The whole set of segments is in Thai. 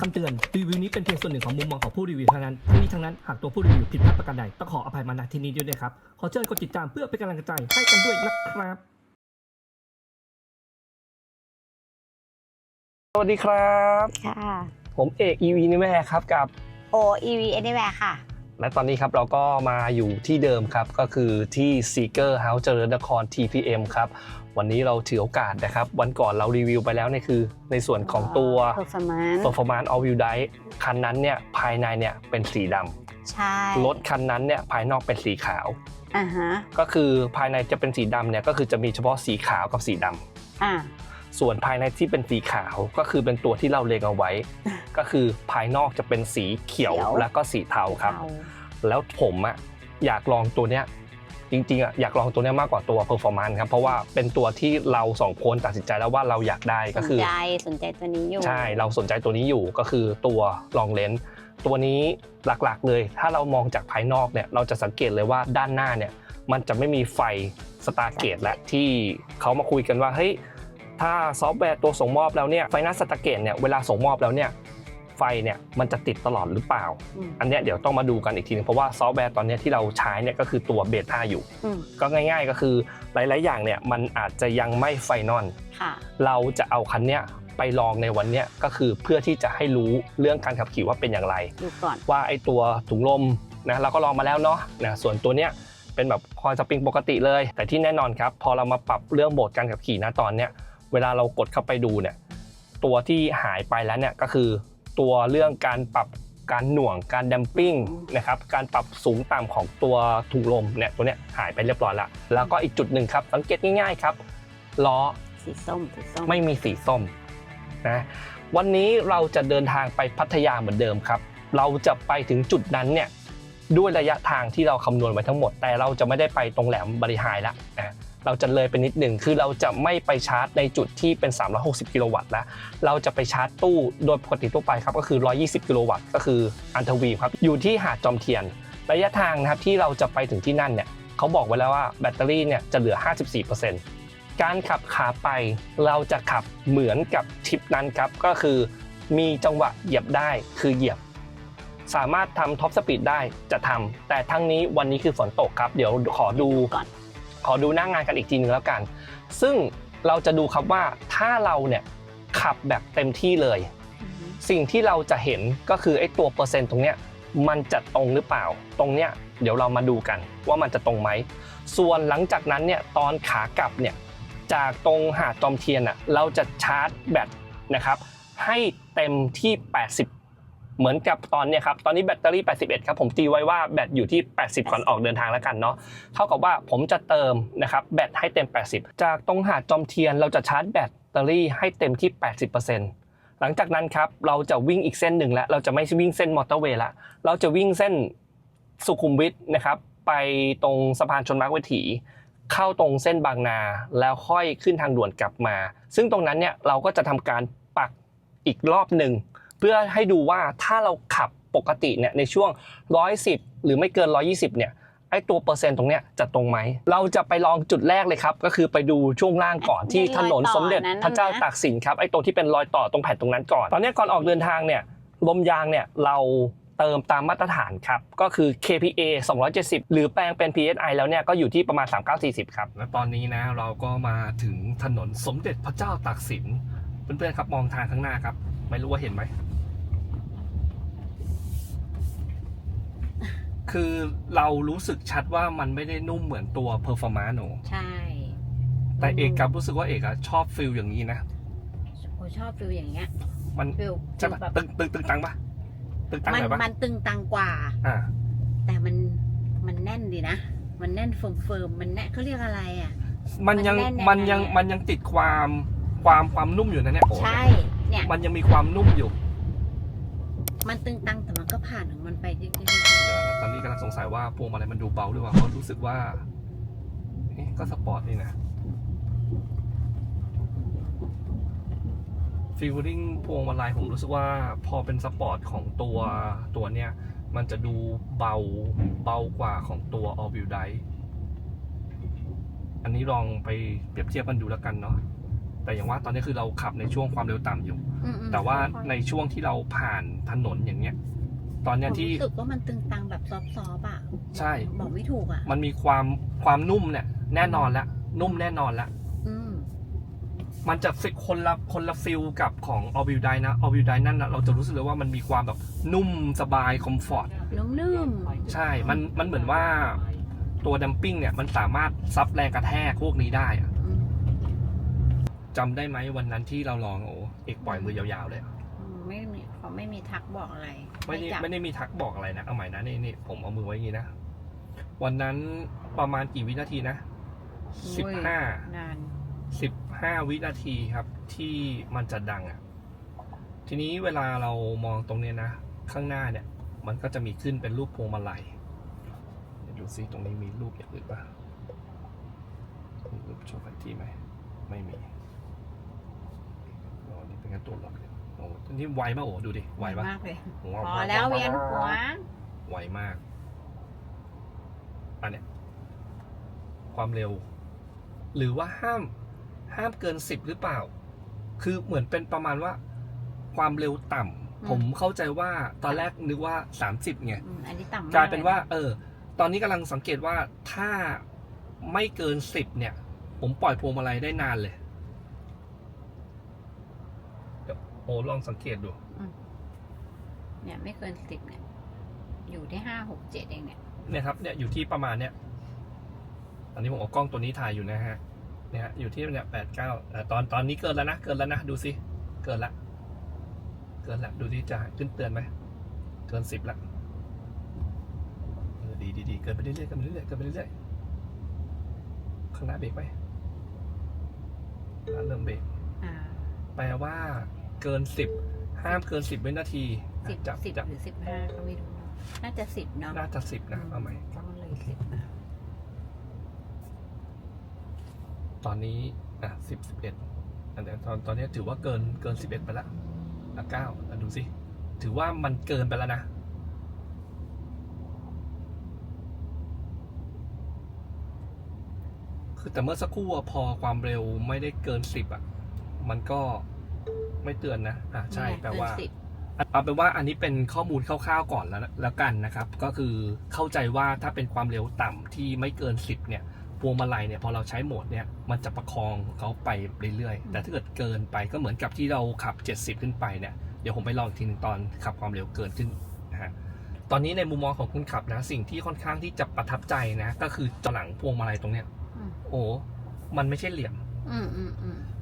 คำเตือน รีวิวนี้เป็นเพียงส่วนหนึ่งของมุมมองของผู้รีวิวเท่านั้นทั้งนี้ทั้งนั้น หากตัวผู้รีวิวผิดพลาดประการใดต้องขออภัยมาณที่นี้ด้วยนะครับ ขอเชิญกดติดตามเพื่อเป็นกำลังใจให้กันด้วยนะครับ สวัสดีครับ ค่ะ ผมเอก EV นี่แม่ครับกับ O EV Anywhere ค่ะ และตอนนี้ครับเราก็มาอยู่ที่เดิมครับ ก็คือที่ Seeker House เจริญนคร TPM ครับ วันนี้เราถือโอกาสนะครับ วันก่อนเรารีวิวไปแล้วเนี่ยคือ ในส่วนของตัว Performance Performance All Wheel Drive คันนั้นเนี่ยภายในเนี่ยเป็นสีดใช่ำรถคันนั้นเนี่ยภายนอกเป็นสีขาวอ่าฮะก็คือภายในจะเป็นสีดำเนี่ยก็คือจะมีเฉพาะสีขาวกับสีดำอ่าส่วนภายในที่เป็นสีขาวก็คือเป็นตัวที่เราเลงเอาไว้ ก็คือภายนอกจะเป็นสีเขียวเขียวแล้วก็สีเทาครับเอาแล้วผมอะอยากลองตัวเนี้ย จริงๆอะอยากลองตัวเนี้ยมากกว่าตัว performance ครับเพราะว่าเป็นตัวที่เราสองคนตัดสินใจแล้วว่าเราอยากได้สก็นคือใจสนใจตัวนี้อยู่ ใช่เราสนใจตัวนี้อยู่ก็คือตัวลองเลนส์ตัวนี้หลักๆเลย ถ้าเรามองจากภายนอกเนี่ยเราจะสังเกตเลยว่าด้านหน้าเนี่ยมันจะไม่มีไฟสตาร์เกตและที่เขามาคุยกันว่าเฮ้ยถ้าซอฟต์แวร์ตัวส่งมอบแล้วเนี่ยไฟหน้าสตาร์เกตเนี่ยเวลาส่งมอบแล้วเนี่ย ไฟเนี่ยมันจะติดตลอดหรือเปล่าอืมอันเนี้ยเดี๋ยวต้องมาดูกันอีกทีนึงเพราะว่าซอฟต์แวร์ตอนเนี้ยที่เราใช้เนี่ยก็คือตัวเบต้าอยู่อืมก็ง่าย ๆ ก็คือหลาย ๆ อย่างเนี่ยมันอาจจะยังไม่ไฟนอลค่ะเราจะเอาคันเนี้ยไปลองในวันเนี้ยก็คือเพื่อที่จะให้รู้เรื่องการขับขี่ว่าเป็นอย่างไรดูก่อนว่าไอ้ตัวถุงลมนะเราก็ลองมาแล้วเนาะนะส่วนตัวเนี้ยเป็นแบบคอยสปริงปกติเลย แต่ที่แน่นอนครับพอเรามาปรับเรื่องโหมดการขับขี่นะตอนเนี้ยเวลาเรากดเข้าไปดูเนี่ยตัวที่หายไปแล้วเนี่ยก็คือ ตัวเรื่องการปรับการหน่วงการดัมปิ้งนะครับการปรับสูงต่ำของตัวถุงลมเนี่ยตัวเนี้ยหายไปเรียบร้อยละแล้วก็อีกจุดหนึ่งครับ สังเกตง่ายๆครับล้อสีส้มสีส้มไม่มีสีส้มนะวันนี้เราจะเดินทางไปพัทยาเหมือนเดิมครับ เราจะไปถึงจุดนั้นเนี่ยด้วยระยะทางที่เราคำนวณไว้ทั้งหมด แต่เราจะไม่ได้ไปตรงแหลมบริหายละนะ เราจะเลยไปนิดหนึ่งคือเราจะไม่ไปชาร์จในจุดที่เป็น 360 กิโลวัตต์แล้ว เราจะไปชาร์จตู้โดยปกติทั่วไปครับก็คือ 120 กิโลวัตต์ก็คืออันทวีครับอยู่ที่หาดจอมเทียน ระยะทางนะครับที่เราจะไปถึงที่นั่นเนี่ยเขาบอกไว้แล้วว่าแบตเตอรี่เนี่ยจะเหลือ 54%การขับขาไปเราจะขับเหมือนกับทริปนั้นครับก็คือมีจังหวะเหยียบได้คือเหยียบสามารถทำท็อปสปีดได้จะทำแต่ทั้งนี้วันนี้คือฝนตกครับ เดี๋ยวขอดูก่อน ขอดูหน้างานกันอีกทีนึงแล้วกัน ซึ่งเราจะดูครับว่าถ้าเราเนี่ยขับแบบเต็มที่เลยอืมสิ่งที่เราจะเห็นก็คือไอ้ตัวเปอร์เซ็นต์ตรงเนี้ยมันจะตรงหรือเปล่า ตรงเนี้ยเดี๋ยวเรามาดูกันว่ามันจะตรงไหม ส่วนหลังจากนั้นเนี่ยตอนขากลับเนี่ยจากตรงหาดจอมเทียนอะเราจะชาร์จแบตนะครับให้เต็มที่ 80 เหมือนกับตอนเนี้ยครับตอนนี้แบตเตอรี่ 81 ครับผมตีไว้ว่าแบตอยู่ที่ 80 ก่อนออกเดินทางแล้วกันเนาะเท่ากับว่าผมจะเติมนะครับแบตให้เต็ม 80 จากตรงหาดจอมเทียนเราจะชาร์จแบตเตอรี่ให้เต็มที่ 80%หลังจากนั้นครับเราจะวิ่งอีกเส้นหนึ่งแล้วเราจะไม่วิ่งเส้นมอเตอร์เวย์ละเราจะวิ่งเส้นสุขุมวิทนะครับไปตรงสะพานชนมารวิถี เข้าตรงเส้นบางนา แล้วค่อยขึ้นทางด่วนกลับมา ซึ่งตรงนั้นเนี่ยเราก็จะทำการปักอีกรอบหนึ่ง เพื่อให้ดูว่าถ้าเราขับปกติเนี่ยในช่วง 110 หรือไม่เกิน 120 เนี่ยไอตัวเปอร์เซ็นต์ตรงเนี้ยจะตรงไหม เราจะไปลองจุดแรกเลยครับ ก็คือไปดูช่วงล่างก่อนที่ถนนสมเด็จพระเจ้าตากสินครับไอตัวที่เป็นรอยต่อตรงแผ่นตรงนั้นก่อน ตอนเนี้ยก่อนออกเดินทางเนี่ยลมยางเนี่ยเราเติมตามมาตรฐานครับ ก็คือ KPA 270 หรือแปลงเป็น PSI แล้วเนี่ยก็อยู่ที่ประมาณ 3940 ครับ และตอนนี้นะเราก็มาถึงถนนสมเด็จพระเจ้าตากสิน เพื่อนๆครับมองทางข้างหน้าครับ ไม่รู้ว่าเห็นไหม คือเรารู้สึกชัดว่ามันไม่ได้นุ่มเหมือนตัว performance หนูใช่ แต่เอกกับรู้สึกว่าเอกอะชอบฟิลอย่างนี้นะโอ้ชอบฟิลอย่างเงี้ย มันฟิลใช่ปะแบบตึงตึงตึงตังปะตึงตังมัหนน่อยปะมันตึงตังกว่า อ่า แต่มันมันแน่นดีนะ มันแน่นเฟิร์มเฟิร์มมันแน่นเขาเรียกอะไรอะ มันยังมันแน่นมันยังยังไงอะมันยังติดความความความนุ่มอยู่นะเนี่ยโอ้ใช่เนี่ยมันยังมีความนุ่มอยู่ มันตึงตังแต่มันก็ผ่านของมันไปจริงเดี๋ยวต อนนี้กำลังสงสัยว่าพวงมาลัยมันดูเบาหรือเปล่าเพราะรู้สึกว่าเอ๊ะก็สปอร์ตนี่นะฟีลลิ่งพวงมาลัยผมรู้สึกว่าพอเป็นสปอร์ตของตัวตัวเนี้ยมันจะดูเบาเบากว่าของตัว All Wheel Drive อันนี้ลองไปเปรียบเทียบกันดูแล้วกันเนาะแต่อย่างว่าตอนนี้คือเราขับในช่วงความเร็วต่ำอยู่อืมอืมแต่ว่าค่อยๆในช่วงที่เราผ่านถนนอย่างเงี้ย ตอนเนี้ยที่ผมรู้สึกว่ามันตึงตังแบบซอฟต์ๆอะใช่ บอกไม่ถูกอะมันมีความความนุ่มเนี่ย แน่นอนละนุ่มแน่นอนละอืมมันจะฟิคนละคนละฟิลกับของ All Wheel Drive นะ All Wheel Drive นั่นนะเราจะรู้สึกเลยว่ามันมีความแบบนุ่มสบายคอมฟอร์ตนุ่มใช่ มันมันเหมือนว่าตัวดัมปิ้งเนี่ยมันสามารถซับแรงกระแทกพวกนี้ได้อะๆอืมจำได้ไหมวันนั้นที่เราลองโอ้เอกปล่อยมือยาวๆเลยอะ อืมไม่มีเขา ไม่มีทักบอกอะไรไม่ได้จับไม่ได้มีทักบอกอะไรนะเอาใหม่นะนี่นี่ผมเอามือไว้อย่างนี้นะ วันนั้นประมาณกี่วินาทีนะสิบห้านานสิบห้าวินาทีครับ ที่มันจะดังอะ ทีนี้เวลาเรามองตรงเนี้ยนะ ข้างหน้าเนี่ย มันก็จะมีขึ้นเป็นรูปพวงมาลัยเดี๋ยวดูซิตรงนี้มีรูปอย่างอื่นป่ะมีรูปโชว์แผนที่ไหมไม่มีอ๋อนี่เป็นการตัวล็อกเนี่ยโอ้โหนี่ไวมากโอ้ดูดิไวปะมากเลยว้าพอแล้วเวียนหัวไวมากอันเนี้ยความเร็ว หรือว่าห้ามห้ามเกินสิบหรือเปล่า คือเหมือนเป็นประมาณว่า ความเร็วต่ำผมเข้าใจว่าตอนแรกนึกว่าสามสิบไงอืมอันนี้ต่ำมากกลายเป็นว่า เออ ตอนนี้กำลังสังเกตว่าถ้าไม่เกินสิบเนี่ย ผมปล่อยพวงมาลัยได้นานเลยเดี๋ยว โอ้ลองสังเกตดู เนี่ยไม่เกินสิบเนี่ย อยู่ที่ห้าหกเจ็ดเองเนี่ยเนี่ยครับเนี่ยอยู่ที่ประมาณเนี่ยตอนนี้ผมเอากล้องตัวนี้ถ่ายอยู่นะฮะเนี่ยฮะอยู่ที่เนี่ยแปดเก้าตอนตอนนี้เกินแล้วนะเกินแล้วนะดูสิเกินละเกินละดูที่จะขึ้นเตือนไหมเกินสิบละเออดีดีดีเกินไปเรื่อยๆเกินไปเรื่อยๆเกินไปเรื่อยๆข้างหน้าเบรกไหมอะเริ่มเบรกอ่าแปลว่า เกินสิบห้ามเกินสิบวินาทีสิบจับสิบจับหรือสิบห้าก็ไม่รู้น่าจะสิบเนาะน่าจะสิบนะเอาไหมต้องเลยสิบนะตอนนี้อะสิบสิบเอ็ดอันเนี้ยตอนตอนนี้ถือว่าเกินเกินสิบเอ็ดไปละอะเก้าอะดูสิ ถือว่ามันเกินไปแล้วนะคือแต่เมื่อสักครู่อะพอความเร็วไม่ได้เกินสิบอะ มันก็ ไม่เตือนนะอะใช่เนี่ยแปลว่าเกินสิบเอาเป็นว่าอันนี้เป็นข้อมูลคร่าวๆก่อนแล้วแล้วกันนะครับ ก็คือเข้าใจว่าถ้าเป็นความเร็วต่ำที่ไม่เกิน 10 เนี่ยพวงมาลัยเนี่ยพอเราใช้โหมดเนี่ยมันจะประคองเขาไปเรื่อยๆ แต่ถ้าเกิดเกินไปก็เหมือนกับที่เราขับ 70 ขึ้นไปเนี่ยเดี๋ยวผมไปลองอีกทีหนึงตอนขับความเร็วเกินขึ้นนะฮะตอนนี้ในมุมมองของคนขับนะสิ่งที่ค่อนข้างที่จะประทับใจนะ ก็คือจอหลังพวงมาลัยตรงเนี้ยอืมโอ้มันไม่ใช่เหลี่ยมอื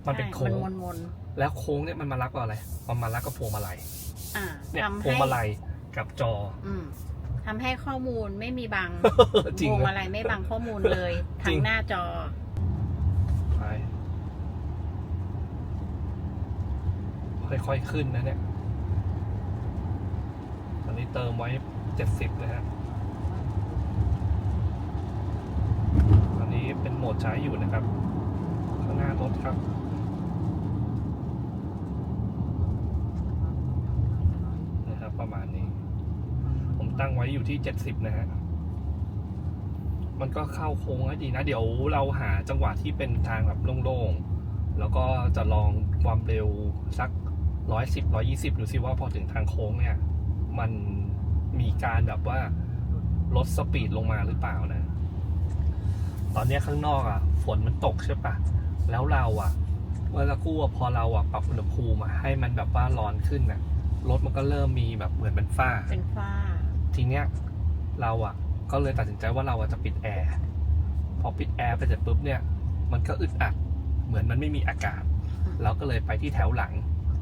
มอืมอืมมันเป็นใช่โค้งมันวนแล้วโค้งเนี่ยมันมารับกับอะไร มันมารับกับพวงมาลัยๆอ่าเนี่ยทำพวงให้มาลัยกับจอ อืมทำให้ข้อมูลไม่มีบังจริงวงนะ อะไรไม่บังข้อมูลเลยจริทั้งง หน้าจอ ไปค่อยๆขึ้นนะเนี่ย ตอนนี้เติมไว้เจ็ดสิบนะฮะ ตอนนี้เป็นโหมดใช้อยู่นะครับ ข้างหน้ารถครับนะครับ ประมาณนี้ ผม ตั้งไว้อยู่ที่เจ็ดสิบนะฮะ มันก็เข้าโค้งได้ดีนะ เดี๋ยวเราหาจังหวะที่เป็นทางแบบโล่งๆ แล้วก็จะลองความเร็วสักร้อยสิบร้อยี่สิบดูซิว่าพอถึงทางโค้งเนี่ย มันมีการแบบว่าลดสปีดลงมาหรือเปล่านะ ตอนนี้ข้างนอกอะ ฝนมันตกใช่ปะ แล้วเราอะเมื่อสักครู่ะพอเราอะปรับอุณหภูมิให้มันแบบว่าร้อนขึ้นน่ะรถมันก็เริ่มมีแบบเหมือนเป็นฝ้า เป็นฝ้า ทีเนี้ยเราอะก็เลยตัดสินใจว่าเราอะจะปิดแอร์พอปิดแอร์ไปเสร็จปุ๊บเนี่ย มันก็อึดอัดเหมือนมันไม่มีอากาศอืมเราก็เลยไปที่แถวหลัง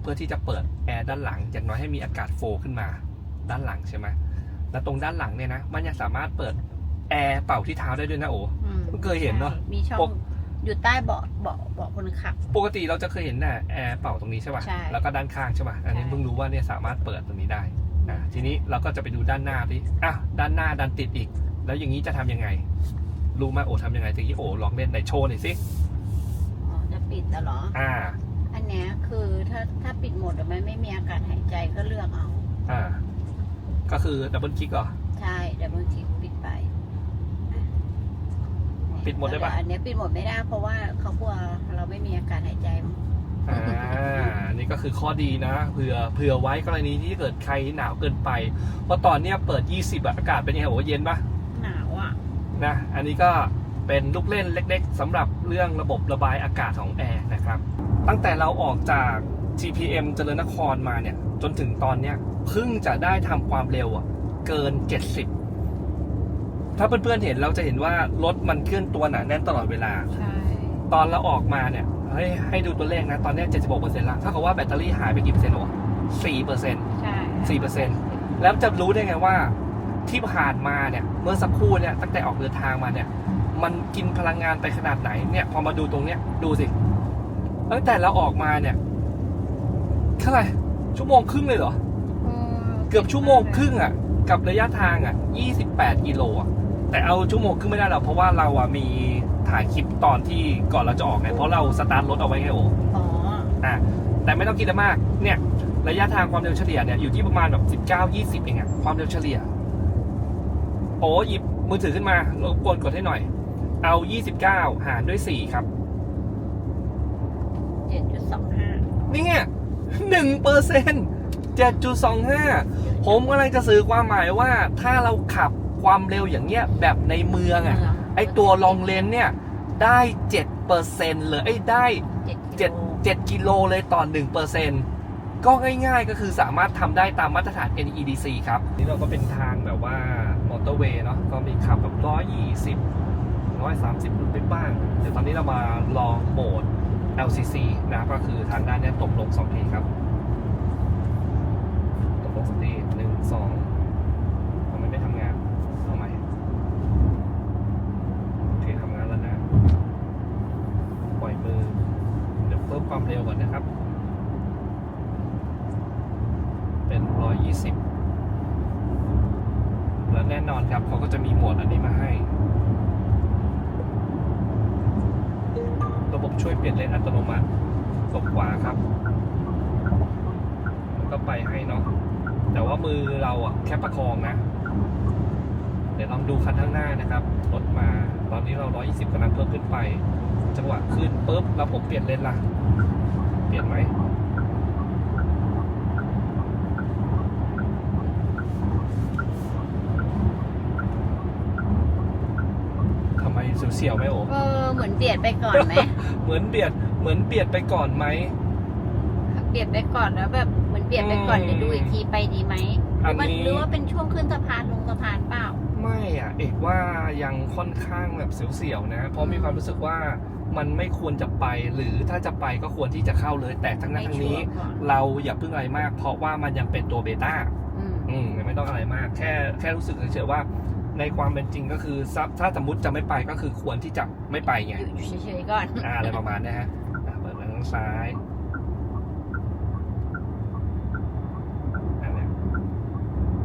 เพื่อที่จะเปิดแอร์ด้านหลังอย่างน้อยให้มีอากาศโฟลว์ขึ้นมา ด้านหลังใช่ไหมแล้วตรงด้านหลังเนี่ยนะมันยังสามารถเปิดแอร์เป่าที่เท้าได้ด้วยนะโอ้อืมเพิ่งเคยเห็นเนอะใช่มีช่อปงกอยู่ใต้เบาะเบาะเบาะคนขับ ปกติเราจะเคยเห็นน่ะแอร์เป่าตรงนี้ใช่ป่ะใช่แล้วก็ด้านข้างใช่ป่ะอันนี้ใช่เพิ่งรู้ว่าเนี่ยสามารถเปิดตรงนี้ได้อะ ทีนี้เราก็จะไปดูด้านหน้าดิอะด้านหน้าดันติดอีก แล้วอย่างนี้จะทำยังไง รู้ไหมโอ้ทำยังไงตะกี้โอ้ลองเล่นในโชว์หน่อยสิอ๋อจะปิดแต่เหรออ่า อันเนี้ยคือถ้าถ้าปิดหมดอะมันไม่มีอากาศหายใจก็เลือกเอาอ่า ก็คือดับเบิลคลิกเหรอใช่เดี๋ยวบางทีปิดไปอะเนี่ยปิดหมดได้ปะอันเนี้ยปิดหมดไม่ได้เพราะว่าเขากลัวเราไม่มีอากาศหายใจมั้ง อ่านี่ก็คือข้อดีนะเผื่อเผื่อไว้กรณีที่เกิดใครหนาวเกินไป เพราะตอนเนี้ยเปิด 20อะอากาศเป็นยังไงโอ้เย็นปะหนาวอะ นะ อันนี้ก็เป็นลูกเล่นเล็กๆสำหรับเรื่องระบบระบายอากาศของแอร์นะครับ ตั้งแต่เราออกจาก GPM เจริญนครมาเนี่ย จนถึงตอนเนี้ยเพิ่งจะได้ทำความเร็วอะเกิน 70 ถ้าเพื่อนๆเห็นเราจะเห็นว่ารถมันเคลื่อนตัวหนาแน่นตลอดเวลา ใช่ ตอนเราออกมาเนี่ย ให้ให้ดูตัวเลขนะ ตอนเนี้ย76%ละถ้ากับว่าแบตเตอรี่หายไปกี่เปอร์เซ็นต์หรอ4%ใช่4%แล้วจะรู้ได้ไงว่าที่ผ่านมาเนี่ย เมื่อสักครู่เนี่ยตั้งแต่ออกเดินทางมาเนี่ย มันกินพลังงานไปขนาดไหนเนี่ยพอมาดูตรงเนี้ยดูสิตั้งแต่เราออกมาเนี่ยเท่าไหร่ชั่วโมงครึ่งเลยเหรออืมเกือบชั่วโมงครึ่งอะ กับระยะทางอะ 28 กิโลอะ แต่เอาชั่วโมงครึ่งไม่ได้หรอกเพราะว่าเราอะมีถ่ายคลิปตอนที่ก่อนเราจะออกไงเพราะเราสตาร์ทรถเอาไว้ไงโอ้อ๋ออะแต่ไม่ต้องคิดมาก เนี่ยระยะทางความเร็วเฉลี่ยเนี่ยอยู่ที่ประมาณแบบ19 20เองอะความเร็วเฉลี่ย โอ้หยิบมือถือขึ้นมารบกวนกดให้หน่อย เอา 29 หารด้วย 4 ครับ เจ็ดจุดสองห้านี่ไงหนึ่งเปอร์เซ็นต์เจ็ดจุดสองห้าผมกำลังจะสื่อความหมายว่าถ้าเราขับ ความเร็วอย่างเงี้ยแบบในเมืองอะไอตัวลองเลนเนี่ยได้เจ็ดเปอร์เซ็นต์เลยไอ้ยได้เจ็ดเจ็ด7กิโลเลยต่อ1เปอร์เซ็นต์ก็ง่ายๆก็คือสามารถทำได้ตามมาตรฐาน NEDC ครับ นี่เราก็เป็นทางแบบว่ามอเตอร์เวย์เนาะก็มีขับแบบร้อยยี่สิบร้อยสามสิบไปบ้างเดี๋ยวตอนนี้เรามาลองโหมด LCC นะก็คือทางด้านเนี้ยตกลงสองทีครับ ตกลงสองทีหนึ่งสองทำไมไม่ทำงานเอาใหม่โอเคทำงานแล้วนะ ปล่อยมือ เดี๋ยวเพิ่ม ความเร็วก่อนนะครับ เป็น 120 แล้วแน่นอนครับเขาก็จะมีโหมดอันนี้มาให้ ระบบช่วยเปลี่ยนเลนอัตโนมัติกดขวาครับมันก็ไปให้เนาะแต่ว่ามือเราอะแค่ประคองนะ เดี๋ยวลองดูคันข้างหน้านะครับรถมา ตอนนี้เรา 120กำลังเพิ่มขึ้นไป จังหวะขึ้นปุ๊บแล้วผมเปลี่ยนเลนล่ะเปลี่ยนไหมทำไมเสียวๆไหมโอ้เออเหมือนเบียดไปก่อนไหม เหมือนเบียดเหมือนเบียดไปก่อนไหม เบียดไปก่อนแล้วแบบเหมือนเบียดไปก่อนอืมเดี๋ยวดูอีกทีไปดีไหมอันมันนี้ หรือว่าเป็นช่วงขึ้นสะพานล ว่ายังค่อนข้างแบบเสียวๆนะ เพราะมีความรู้สึกว่ามันไม่ควรจะไป หรือถ้าจะไปก็ควรที่จะเข้าเลย แต่ทั้งนั้นทั้งนี้ไม่ชัวร์ก่อนเราอย่าเพิ่งอะไรมาก เพราะว่ามันยังเป็นตัวเบต้าอืมอืมไม่ต้องอะไรมาก แค่แค่รู้สึกเฉยๆว่า ในความเป็นจริงก็คือซับถ้าสมมติจะไม่ไปก็คือควรที่จะไม่ไปไงอยู่เฉยๆก่อนอ่าอะไรประมาณเนี้ยฮะอะเปิดทางซ้ายอันเนี้ย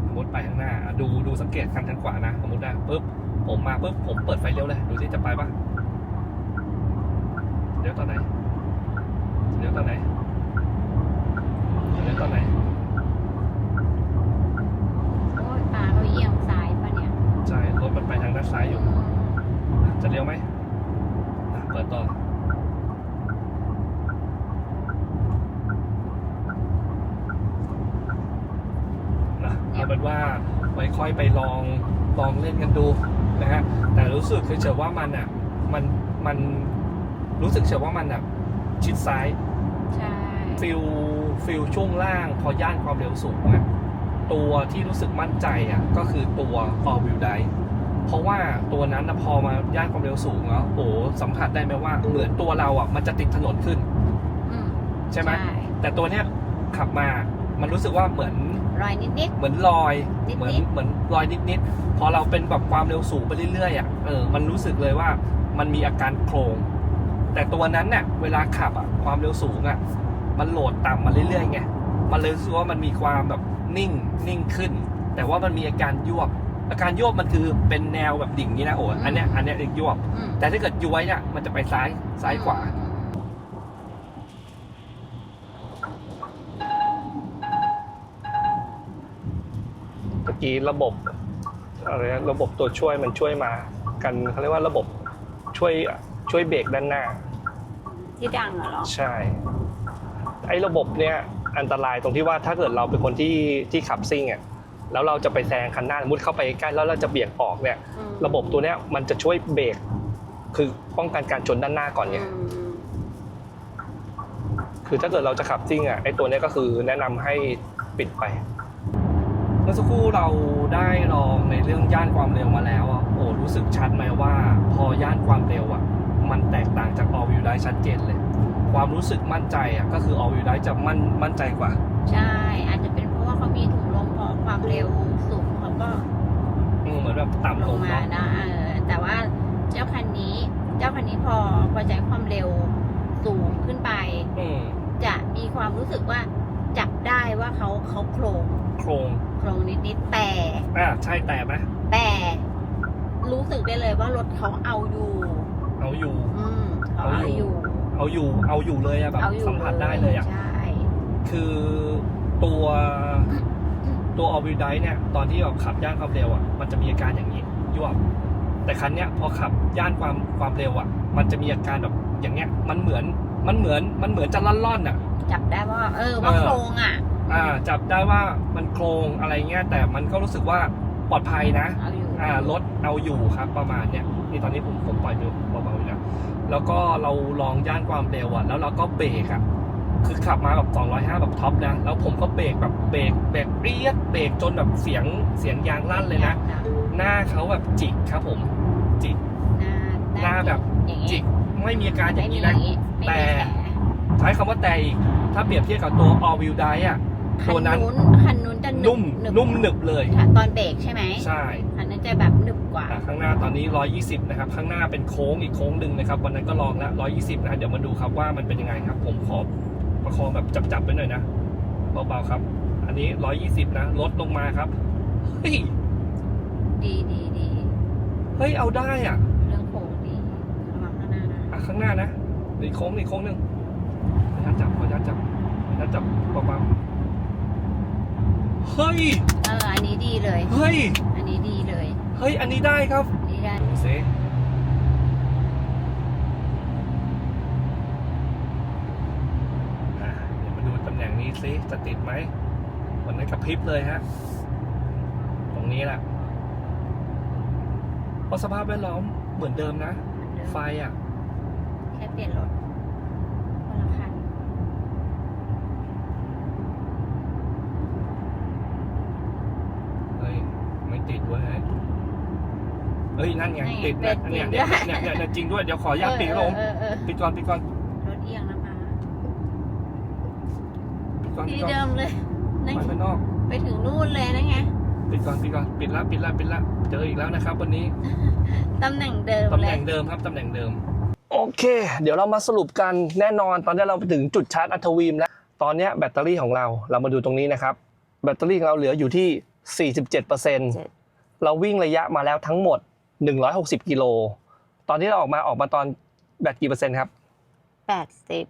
สมมติ ไปข้างหน้าอะดูดูสังเกตคันทางขวานะสมมตินะปุ๊บผมมาปุ๊บผมเปิดไฟเลี้ยวเลยดูสิจะไปปะเลี้ยวตอนไหนเลี้ยวตอนไหนเลี้ยวตอนไหนโอ้ยปลาเราเอียงซ้ายปะเนี่ยใช่รถมันไปทางด้านซ้ายอยู่ จะเลี้ยวไหมอะเปิดต่อ นะ เอาเป็นว่าไว้ค่อยไปลองลองเล่นกันดูนะฮะแต่รู้สึกคือเฉยว่ามันอะมันมันรู้สึกเฉยว่ามันอะชิดซ้ายใช่ฟิลฟิลช่วงล่างพอย่านความเร็วสูงอะตัวที่รู้สึกมั่นใจอะก็คือตัว all wheel drive เพราะว่าตัวนั้นนะพอมาย่านความเร็วสูงแล้วโอ้สัมผัสได้ไหมว่าเหมือนตัวเราอะมันจะติดถนนขึ้นอืมใช่ไหมแต่ตัวเนี้ยขับมามันรู้สึกว่าเหมือน รอยนิด เหมือนลอยนิดๆ เหมือนเหมือนลอยนิดๆพอเราเป็นแบบความเร็วสูงไปเรื่อยๆอะเออมันรู้สึกเลยว่ามันมีอาการโครง แต่ตัวนั้นเนี่ยเวลาขับอะความเร็วสูงอะมันโหลดต่ำมาเรื่อยๆไงมันเลยรู้สึกว่ามันมีความแบบนิ่งนิ่งขึ้น แต่ว่ามันมีอาการยวบ อาการยวบมันคือเป็นแนวแบบดิ่งนี้นะโอ้อันเนี้ยอันเนี้ยเรียกยวบ ๆอืมแต่ถ้าเกิดย้วยเนี่ยมันจะไปซ้ายซ้ายขวาเมื่ กี้ระบบอะไรนะระบบตัวช่วยมันช่วยมากันเขาเรียกว่าระบบชช่วยช่วยเบรกด้านหน้า ที่ดังเหรอ ใช่ ไอ้ระบบเนี้ยอันตรายตรงที่ว่าถ้าเกิดเราเป็นคนที่ที่ขับซิ่งอะแล้วเราจะไปแซงคันหน้าสมมติเข้าไปใกล้แล้วเราจะเบี่ยงออกเนี่ย อืม ระบบตัวเนี้ยมันจะช่วยเบรกคือป้องกันการชนด้านหน้าก่อนไงอืมคือถ้าเกิดเราจะขับซิ่งอะไอ้ตัวเนี้ยก็คือแนะนำให้ปิดไปเมื่อสักครู่เราได้ลองในเรื่องย่านความเร็วมาแล้วอะโอ้รู้สึกชัดไหมว่า พอย่านความเร็วอะ มันแตกต่างจาก all wheel drive ชัดเจนเลย ความรู้สึกมั่นใจอะก็คือ all wheel drive จะมั่นมั่นใจกว่า ใช่ อาจจะเป็นเพราะว่าเขามีถุงลมพอความเร็วสูงเขาก็อืมเหมือนแบบต่ำลลงงมาเนาะนะเออแต่ว่าเจ้าคันนี้ เจ้าคันนี้พอพอใช้ความเร็วสูงขึ้นไป อืมจะมีความรู้สึกว่า จับได้ว่าเขาเขาโครงโครงโครงนิดๆแต่อ่าใช่แต่ไหมแต่รู้สึกได้เลยว่ารถเขาเอาอยู่ เอาอยู่ อืมเขาเอาอยู่ เอาอยู่ เอาอยู่เลยอะแบบเอาอยู่สัมผัสได้เลยอะใช่คือตัวตัว all wheel drive เนี่ย ตอนที่แบบขับย่านความเร็วอะมันจะมีอาการอย่างนี้ยวบแต่คันเนี้ยพอขับย่านความความเร็วอะมันจะมีอาการแบบอย่างเงี้ย มันเหมือนมันเหมือนมันเหมือนจะล่อนๆอะ จับได้ว่าเออว่าเออโครงอะอ่าจับได้ว่ามันโครงอะไรเงี้ยแต่มันก็รู้สึกว่าปลอดภัยนะเอาอยู่อ่ารถเอาอยู่ครับประมาณเนี้ยนี่ตอนนี้ผมผมปล่อยมือเบาๆอยู่นะแล้วก็เราลองย่านความเร็วอะแล้วเราก็เบรกอะคือขับมาแบบ 205 แบบท็อปนะ แล้วผมก็เบรกแบบเบรกเบรกเรียดเบรกจนแบบเสียงเสียงยางลั่นเลยนะ หน้าเขาแบบจิกครับผมจิก หน้าหน้าแบบอย่างงี้จิก ไม่มีอาการอไม่ย่างมีนี้อนะย่างงี้ไม่แต่มีแผลใช้คำว่าแต่อีก ถ้าเปรียบเทียบกับตัว all wheel drive อะตัวนั้นคันนู้นจะหนุ่มหนึบนุ่มหนึบเลยค่ะตอนเบรกใช่ไหมใช่คันนั้นจะแบบหนึบกว่า อะข้างหน้าตอนนี้ 120 นะครับ ข้างหน้าเป็นโค้งอีกโค้งหนึ่งนะครับ วันนั้นก็ลองแล้ว120 นะเดี๋ยวมาดูครับว่ามันเป็นยังไงครับ ผมขอประคองแบบจับๆไปหน่อยนะเบาๆครับ อันนี้ 120 นะลดลงมาครับเฮ้ยดีดีดีเฮ้ยเอาได้อะเรื่องโค้งดีระวังข้างหน้านะอะข้างหน้านะอีกโค้งอีกโค้งหนึ่งขออนุญาตจับขออนุญาตจับ ขออนุญาตจับเบาๆเฮ้ย เออ อันนี้ดีเลย เฮ้ย อันนี้ดีเลยเฮ้ย อันนี้ได้ครับอันนี้ได้ดูสิอะเดี๋ยวมาดูตำแหน่งนี้สิจะติดไหมวันนั้นกระพริบเลยฮะ ตรงนี้แหละเพราะสภาพแวดล้อมเหมือนเดิมนะเหมือนเดิมไฟอะ แค่เปลี่ยนรถคนละคัน เฮ้ย ไม่ติดเว้ยเฮ้ยนั่นไงติดเป็เนี่ยนเนี่ยจริงเนี่ยด้วยเนี่ยเนี่ยจริงด้วยเดี๋ยวขออนุญาตปิดลมเออเออเออปิดก่อนปิดก่อนรถเอียงนะคะปิดก่อนปิที่ดก่อนเดิมเลยนั่นไปข้างนอก ไปถึงนู่นเลยนะไงปิดก่อนปิดก่อนปิดละปิดละปิดละเจออีกแล้วนะครับ วันนี้ตำแหน่งเดิมตำแหเลน่ยงเดิมครับตำแหน่งเดิม โอเค เดี๋ยวเรามาสรุปกันแน่นอน ตอนนี้เราไปถึงจุดชาร์จอัตวีมแล้ว ตอนเนี้ยแบตเตอรี่ของเราเรามาดูตรงนี้นะครับ แบตเตอรี่ของเราเหลืออยู่ที่ 47%เราวิ่งระยะมาแล้วทั้งหมด 160 กิโล ตอนที่เราออกมาออกมาตอนแบตกี่เปอร์เซ็นต์ครับแปดสิบ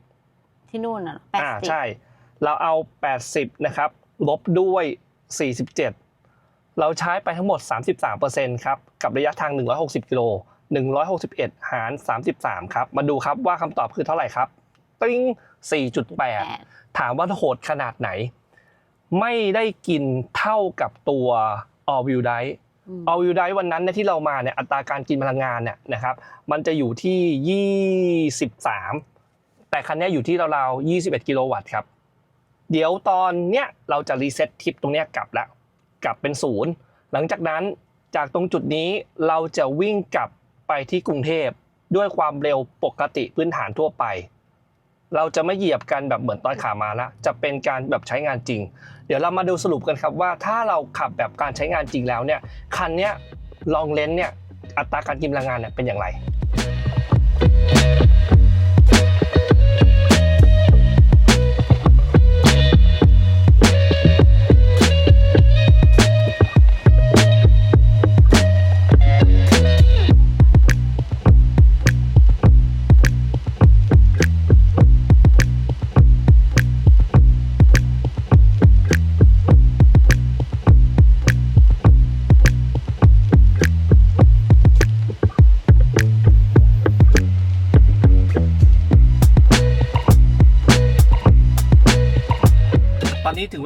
ที่นู่นอะแปดอ่าสิบใช่ เราเอา 80 นะครับ ลบด้วย 47 เราใช้ไปทั้งหมด 33%ครับ กับระยะทาง 160 กิโล 161 หาร 33 ครับ มาดูครับว่าคำตอบคือเท่าไหร่ครับติ้ง4.8 ถามว่าโหดขนาดไหน ไม่ได้กินเท่ากับตัว all wheel drive เอืม all wheel drive วันนั้นเนี่ยที่เรามาเนี่ยอัตราการกินพลังงานเนี่ยนะครับ มันจะอยู่ที่ 23 แต่คันนี้อยู่ที่ราวๆ21 กิโลวัตต์ครับ เดี๋ยวตอนเนี้ยเราจะรีเซ็ตทิปตรงเนี้ยกลับแล้วกลับเป็นศูนย์หลังจากนั้นจากตรงจุดนี้เราจะวิ่งกลับไปที่กรุงเทพด้วยความเร็วปกติพื้นฐานทั่วไป เราจะไม่เหยียบกันแบบเหมือนตอนขามาละจะเป็นการแบบใช้งานจริง ดี๋ยวเรามาดูสรุปกันครับว่าถ้าเราขับแบบการใช้งานจริงแล้วเนี่ยคันเนี้ยลองเลนเนี่ยอัตราการกินพลังงานเนี่ยเป็นอย่างไร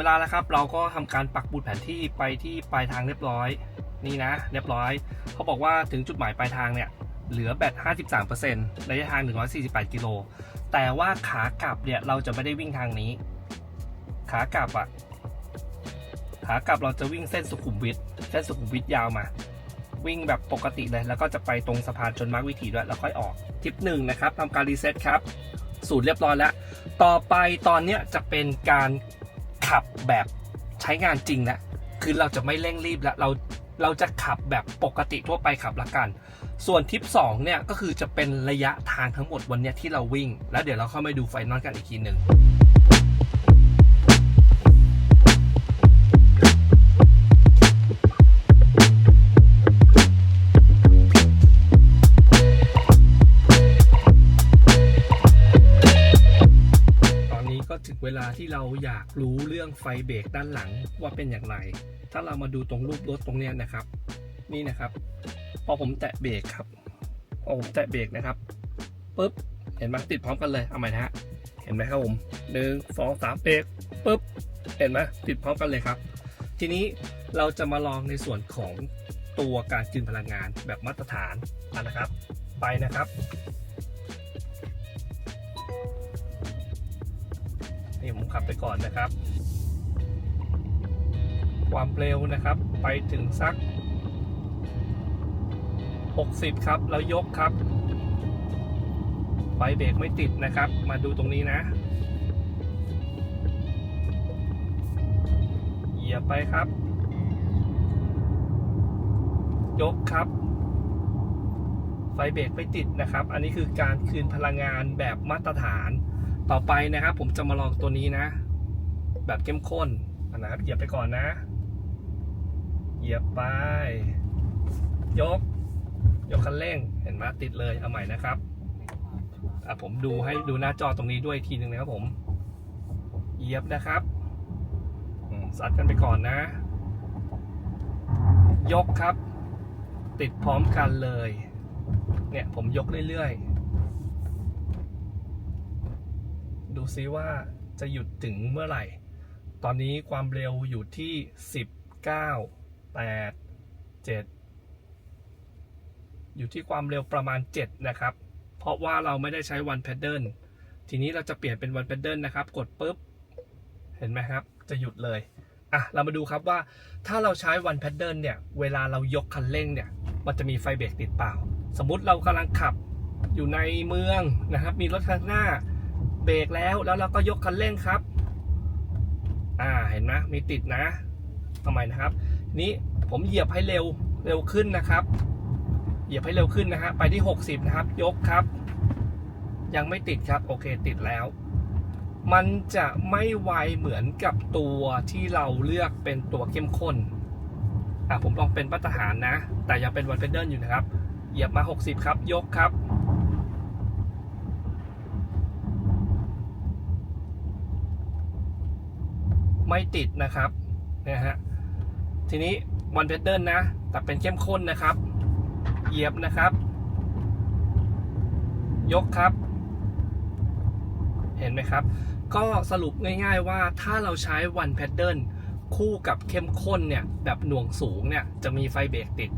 ลาแล้วครับ เราก็ทำการปักบุดแผนที่ไปที่ปลายทางเรียบร้อย นี่นะ เรียบร้อย เขาบอกว่าถึงจุดหมายปลายทางเนี่ยเหลือแบต 53%ระยะทาง 148 กิโล แต่ว่าขากลับเนี่ยเราจะไม่ได้วิ่งทางนี้ ขากลับอะขากลับเราจะวิ่งเส้นสุขุมวิท เส้นสุขุมวิทยาวมา วิ่งแบบปกติเลย แล้วก็จะไปตรงสะพานชนมาร์กวิถีด้วย แล้วค่อยออก ทิปหนึ่งนะครับทำการรีเซ็ตครับ สูตรเรียบร้อยแล้ว ต่อไปตอนเนี้ยจะเป็นการ ขับแบบใช้งานจริงแล้วคือเราจะไม่เร่งรีบแล้วเราเราจะขับแบบปกติทั่วไปขับละกัน ส่วนทริป2เนี่ยก็คือจะเป็นระยะทางทั้งหมดวันนี้ที่เราวิ่ง แล้วเดี๋ยวเราเข้ามาดูไฟนอลกันอีกทีหนึ่งาที่เราอยากรู้เรื่องไฟเบรกด้านหลังว่าเป็นอย่างไร ถ้าเรามาดูตรงรูปรถตรงเนี้ยนะครับ นี่นะครับ พอผมแตะเบรกครับพอผมแตะเบรกนะครับปุ๊บเห็นไหมติดพร้อมกันเลยเอาใหม่นะฮะเห็นไหมครับผมหนึ่งสองสามเบรกปุ๊บเห็นไหมติดพร้อมกันเลยครับ ทีนี้เราจะมาลองในส่วนของตัวการคืนพลังงานแบบมาตรฐานนะครับ ไปนะครับ นี่ผมขับไปก่อนนะครับ ความเร็วนะครับ ไปถึงสัก 60 ครับ แล้วยกครับ ไฟเบรกไม่ติดนะครับ มาดูตรงนี้นะ เหยียบไปครับ ยกครับไฟเบรกไม่ติดนะครับ อันนี้คือการคืนพลังงานแบบมาตรฐาน ต่อไปนะครับ ผมจะมาลองตัวนี้นะ แบบเข้มข้นนะครับเหยียบไปก่อนนะ เหยียบไป ยก ยกคันเร่ง เห็นไหมติดเลย เอาใหม่นะครับอะผมดูให้ดูหน้าจอตรงนี้ด้วยทีหนึ่งนะครับผม เหยียบนะครับอืมซัดกันไปก่อนนะ ยกครับ ติดพร้อมกันเลย เนี่ยผมยกเรื่อยๆ ดู ซิว่าจะหยุดถึงเมื่อไหร่ ตอนนี้ความเร็วอยู่ที่ 19 8 7 อยู่ที่ความเร็วประมาณ 7 นะครับ เพราะว่าเราไม่ได้ใช้ one pedal ทีนี้เราจะเปลี่ยนเป็น one pedal นะครับ กดปุ๊บ เห็นไหมครับ จะหยุดเลย อะ เรามาดูครับว่าถ้าเราใช้ one pedal เนี่ย เวลาเรายกคันเร่งเนี่ย มันจะมีไฟเบรกติดเปล่า สมมุติเรากำลังขับอยู่ในเมืองนะครับ มีรถข้างหน้า เบรกแล้ว แล้วเราก็ยกคันเร่งครับ อ่า เห็นไหมมีติดนะทำไมนะครับ นี้ผมเหยียบให้เร็ว เร็วขึ้นนะครับ เหยียบให้เร็วขึ้นนะฮะ ไปที่ 60 นะครับ ยกครับ ยังไม่ติดครับ โอเค ติดแล้ว มันจะไม่ไวเหมือนกับตัวที่เราเลือกเป็นตัวเข้มข้น อะ ผมลองเป็นมาตรฐานนะ แต่ยังเป็นวันเพดเดิลอยู่นะครับ เหยียบมา 60 ครับ ยกครับ ไม่ติดนะครับนะฮะทีนี้วันเพดเดิลนะ แต่เป็นเข้มข้นนะครับ เหยียบนะครับ ยกครับ เห็นไหมครับ ก็สรุปง่ายๆว่าถ้าเราใช้วันแพดเดิลคู่กับเข้มข้นเนี่ย แบบหน่วงสูงเนี่ย จะมีไฟเบรกติด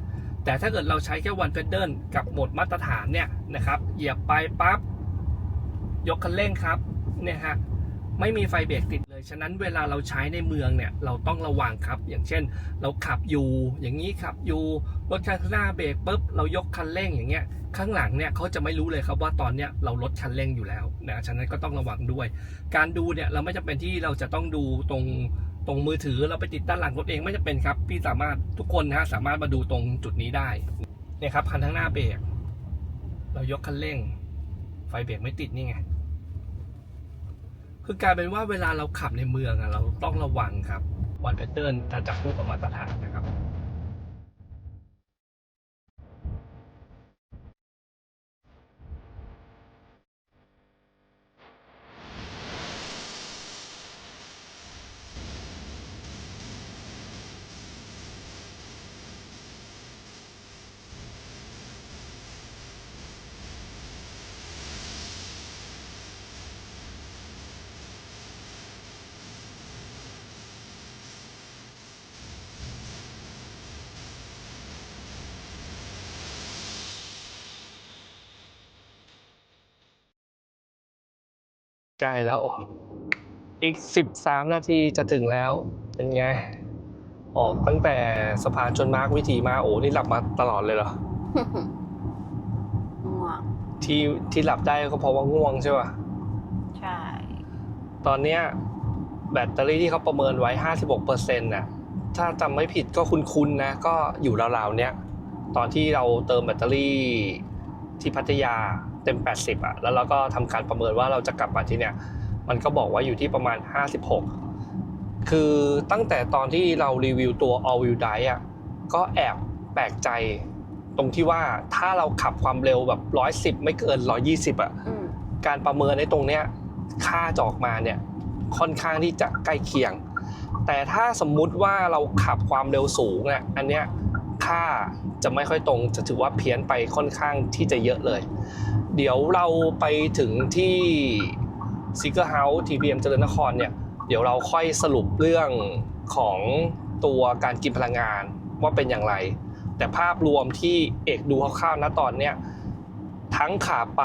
แต่ถ้าเกิดเราใช้แค่วันแพดเดิลกับโหมดมาตรฐานเนี่ยนะครับ เหยียบไปปั๊บ ยกคันเร่งครับ เนี่ยฮะ ไม่มีไฟเบรกติดเลย ฉะนั้นเวลาเราใช้ในเมืองเนี่ยเราต้องระวังครับ อย่างเช่น เราขับอยู่ อย่างนี้ขับอยู่รถข้างหน้าเบรกปุ๊บเรายกคันเร่งอย่างเงี้ยข้างหลังเนี่ยเขาจะไม่รู้เลยครับว่าตอนเนี้ยเราลดคันเร่งอยู่แล้วนะฉะนั้นก็ต้องระวังด้วย การดูเนี่ยเราไม่จำเป็นที่เราจะต้องดูตรงตรงมือถือเราไปติดด้านหลังรถเองไม่จำเป็นครับพี่สามารถทุกคนนะฮะสามารถมาดูตรงจุดนี้ได้เนี่ยครับคันข้างหน้าเบรกเรายกคันเร่ง ไฟเบรกไม่ติดนี่ไง คือกลายเป็นว่าเวลาเราขับในเมืองอะเราต้องระวังครับวันแพทเทิร์นจะจับคู่กับมาตรฐานนะครับ ใกล้แล้ว อีกสิบสามนาทีจะถึงแล้ว เป็นไง ออกตั้งแต่สะพานชนมาร์กวิถีมาโอ้นี่หลับมาตลอดเลยเหรอ ง่วงที่ที่หลับได้ก็เพราะว่าง่วงใช่ป่ะ ใช่ ตอนเนี้ยแบตเตอรี่ที่เขาประเมินไว้ 56%น่ะ ถ้าจำไม่ผิดก็คุ้นๆนะ ก็อยู่ราวๆเนี้ย ตอนที่เราเติมแบตเตอรี่ที่พัทยา เต็ม 80อะแล้วเราก็ทำการประเมินว่าเราจะกลับมาที่เนี่ยมันก็บอกว่าอยู่ที่ประมาณ 56 คือตั้งแต่ตอนที่เรารีวิวตัว All Wheel Drive อะก็แอบแปลกใจตรงที่ว่าถ้าเราขับความเร็วแบบ 110 ไม่เกิน 120อะอืมการประเมินในตรงเนี้ยค่าจะออกมาเนี่ยค่อนข้างที่จะใกล้เคียง แต่ถ้าสมมุติว่าเราขับความเร็วสูงเนี่ยอันเนี้ย ค่าจะไม่ค่อยตรงจะถือว่าเพี้ยนไปค่อนข้างที่จะเยอะเลย เดี๋ยวเราไปถึงที่ซิกเกอร์เฮาส์ทีพีเอ็มเจริญนครเนี่ยเดี๋ยวเราค่อยสรุปเรื่องของตัวการกินพลังงานว่าเป็นอย่างไร แต่ภาพรวมที่เอกดูคร่าวๆนะตอนเนี้ยทั้งขาไป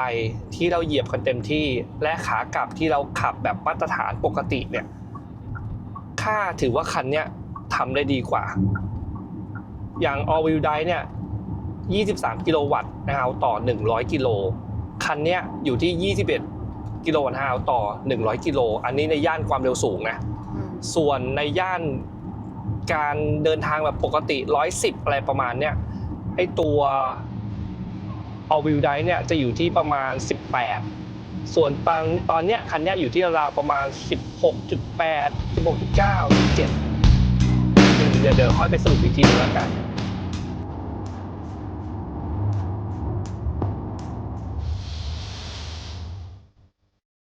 ที่เราเหยียบกันเต็มที่ และขากลับที่เราขับแบบมาตรฐานปกติเนี่ยค่าถือว่าคันเนี้ยทำได้ดีกว่า อย่าง all wheel drive เนี่ย 23 กิโลวัตต์นะฮะต่อ 100 กิโล คันเนี้ยอยู่ที่ 21 กิโลวัตต์ฮาวต่อ 100 กิโล อันนี้ในย่านความเร็วสูงนะอืมส่วนในย่านการเดินทางแบบปกติ 110 อะไรประมาณเนี้ยไอตัว all wheel drive เนี่ยจะอยู่ที่ประมาณ 18 ส่วนตอนตอนเนี้ยคันเนี้ยอยู่ที่ราวประมาณ 16.8 16.9 17 เดี๋ยวเดี๋ยวค่อยไปสรุปอีกทีนึงแล้วกัน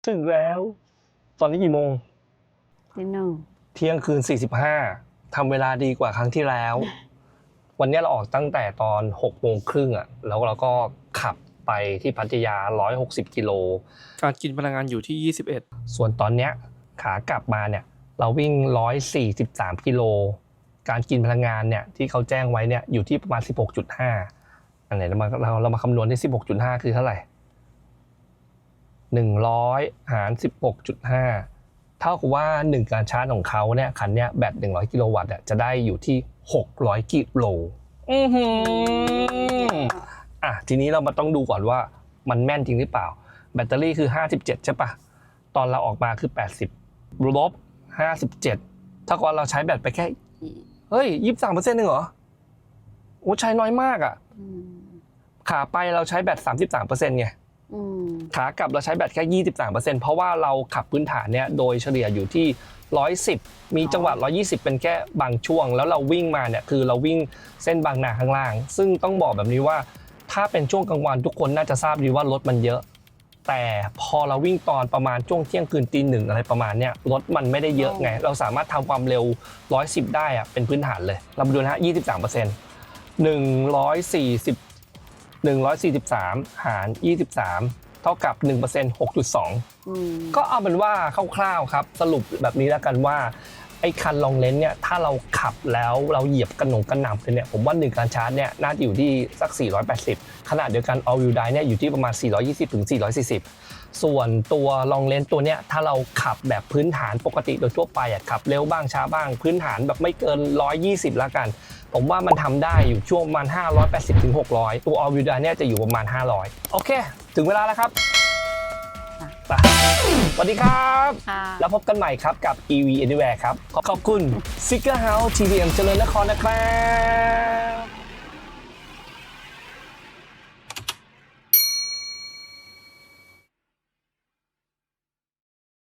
ถึงแล้ว ตอนนี้กี่โมงนิดนึงเที่ยงคืน 45ทำเวลาดีกว่าครั้งที่แล้ว วันนี้เราออกตั้งแต่ตอน6โมงครึ่งอะ แล้วเราก็ขับไปที่พัทยา 160 กิโล การกินพลังงานอยู่ที่ 21 ส่วนตอนเนี้ยขากลับมาเนี่ย เราวิ่ง 143 กิโล การกินพลังงานเนี่ยที่เขาแจ้งไว้เนี่ยอยู่ที่ประมาณ 16.5 อันไหนเรามาเราเรามาคำนวณที่ 16.5 คือเท่าไหร่ 100 หาร 16.5 เท่ากับว่า 1 การชาร์จของเขาเนี่ยคันเนี้ยแบต 100 กิโลวัตต์อะจะได้อยู่ที่ 600 กิโลอือหืออะทีนี้เรามาต้องดูก่อนว่ามันแม่นจริงหรือเปล่า แบตเตอรี่คือ 57 ใช่ปะตอนเราออกมาคือ 80ลบ57 ถ้าก่อนเราใช้แบตไปแค่ เฮ้ย23เปอร์เซ็นต์นึงเหรอโอ้ใช้น้อยมากอะ่ะอืมขาไปเราใช้แบต33เปอร์เซ็นต์ไงอืมขากลับเราใช้แบตแค่23เปอร์เซ็นต์เพราะว่าเราขับพื้นฐานเนี่ยโดยเฉลี่ยอยู่ที่110มีจังหวะ120เป็นแค่บางช่วง แล้วเราวิ่งมาเนี่ยคือเราวิ่งเส้นบางนาข้างล่าง ซึ่งต้องบอกแบบนี้ว่า ถ้าเป็นช่วงกลางวันทุกคนน่าจะทราบดีว่ารถมันเยอะ แต่พอเราวิ่งตอนประมาณช่วงเที่ยงคืนตีหนึ่งอะไรประมาณเนี้ยรถมันไม่ได้เยอะไง เราสามารถทำความเร็ว 110 ได้อะเป็นพื้นฐานเลย เรามาดูนะฮะ23เปอร์เซ็นต์140 143หาร23เท่ากับ1%เปอร์เซ็นต์6.2อืมก็เอาเป็นว่าคร่าวๆครับ สรุปแบบนี้แล้วกันว่า ไอ้คันลองเลนเนี่ยถ้าเราขับแล้วเราเหยียบกระหนงกระหน่ำเลยเนี่ยผมว่าหนึ่งการชาร์จเนี่ยน่าจะอยู่ที่สัก 480 ขนาดเดียวกัน all wheel drive เนี่ยอยู่ที่ประมาณ 420ถึง440 ส่วนตัวลองเลนตัวเนี้ยถ้าเราขับแบบพื้นฐานปกติโดยทั่วไปอะขับเร็วบ้างช้าบ้าง พื้นฐานแบบไม่เกิน 120ล้วกัน ผมว่ามันทำได้อยู่ช่วงประมาณ580ถึง600 ตัว all wheel drive เนี่ยจะอยู่ประมาณ 500 โอเค ถึงเวลาแล้วครับ ไปสวัสดีครับค่ะแล้วพบกันใหม่ครับกับ EV Anywhere ครับ ขอขอบคุณ s i g g e r House TVM เจริญนครนะครับ